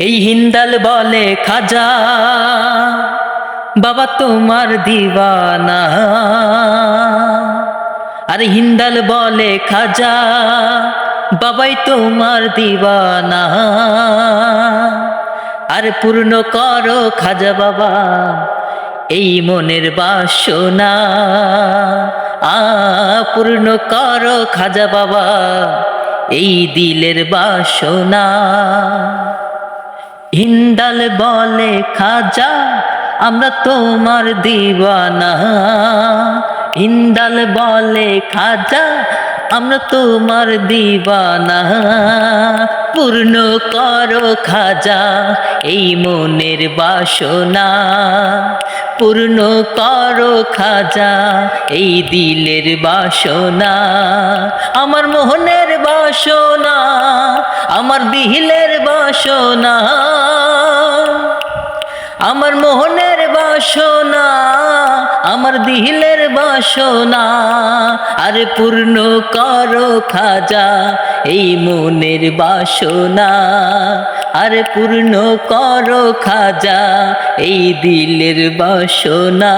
এই হিন্দাল বলে খাজা, বাবা তোমার দিওয়ানা। আর হিন্দাল বলে খাজা, বাবাই তোমার দিওয়ানা। আর পূর্ণ করো খাজা বাবা, এই মনের বাসনা। আ, পূর্ণ করো খাজা বাবা, এই দিলের বাসনা। হিন্দাল বলে, খাজা, আমরা তোমার দিওয়ানা। হিন্দাল বলে, খাজা, আমরা তোমার দিওয়ানা। পূর্ণ করো খাজা, এই মনের বাসনা। পূর্ণ করো খাজা, এই দিলের বাসনা। আমার মোহনের বাসনা, আমার দিহিলের বাসনা। আমার মোহনের বাসনা, আমার দিহিলের বাসনা, আরে পূর্ণ কর খাজা এই মনের বাসনা, আরে পূর্ণ কর খাজা এই দিলের বাসনা।